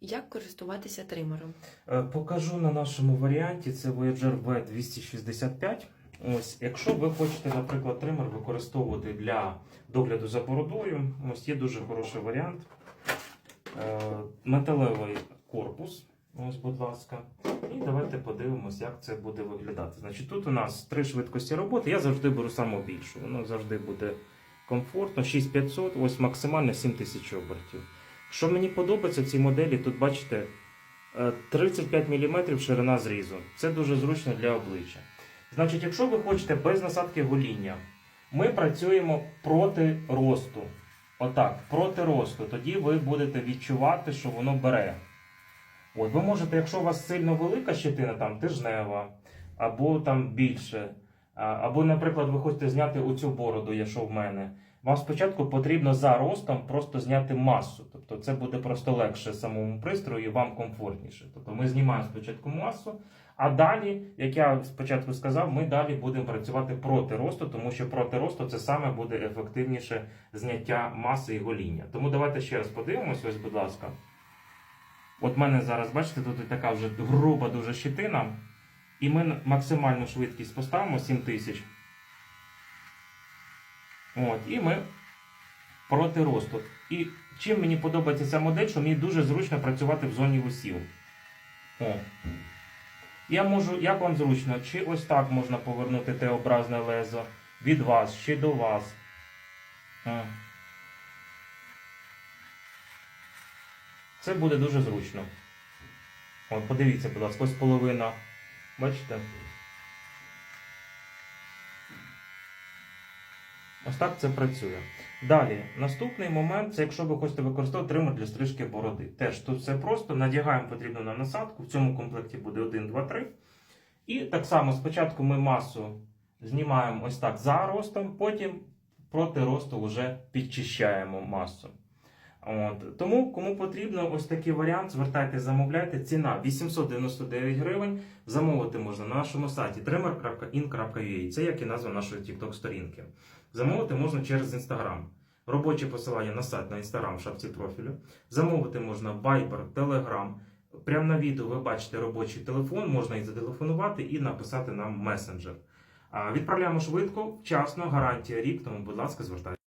Як користуватися тримером? Е, Покажу на нашому варіанті. Це Voyager V265. Ось, якщо ви хочете, наприклад, тример використовувати для догляду за бородою, ось є дуже хороший варіант. Е, Металевий корпус. Ось, будь ласка. І давайте подивимось, як це буде виглядати. Значить, тут у нас три швидкості роботи. Я завжди беру саму більшу. Воно завжди буде комфортно. 6500, ось максимально 7000 обертів. Що мені подобається в цій моделі, тут бачите. Е, 35 мм ширина зрізу. Це дуже зручно для обличчя. Значить, якщо ви хочете без насадки гоління, ми працюємо проти росту. Отак, проти росту. Тоді ви будете відчувати, що воно бере. От, ви можете, якщо у вас сильно велика щетина, там тижнева, або там більше, або, наприклад, ви хочете зняти оцю бороду, що в мене. Вам спочатку потрібно за ростом просто зняти масу. Тобто це буде просто легше самому пристрою і вам комфортніше. Тобто ми знімаємо спочатку масу, а далі, як я спочатку сказав, ми далі будемо працювати проти росту, тому що проти росту це саме буде ефективніше зняття маси і гоління. Тому давайте ще раз подивимось, ось, будь ласка. От в мене зараз, бачите, тут така вже груба дуже щитина. І ми максимальну швидкість поставимо 7000. От, і ми проти росту. І чим мені подобається ця модель, що мені дуже зручно працювати в зоні вусів. О. Я можу, як вам зручно, чи ось так можна повернути Т-образне лезо від вас, чи до вас. О. Це буде дуже зручно. От, подивіться, будь ласка, ось половина. Бачите? Ось так це працює. Далі, наступний момент це якщо ви хочете використовувати тример для стрижки бороди. Теж тут все просто. Надягаємо потрібно на насадку. В цьому комплекті буде 1, 2, 3. І так само спочатку ми масу знімаємо ось так за ростом, потім проти росту вже підчищаємо масу. От. Тому, кому потрібно ось такий варіант, звертайте, замовляйте. Ціна 899 гривень. Замовити можна на нашому сайті trimmer.in.ua. Це як і назва нашої TikTok сторінки. Замовити можна через Instagram. Робоче посилання на сайт на Instagram в шапці профілю. Замовити можна Viber, Telegram. Прямо на відео ви бачите робочий телефон, можна і зателефонувати і написати нам месенджер. Відправляємо швидко, вчасно, гарантія рік, тому, будь ласка, звертайтеся.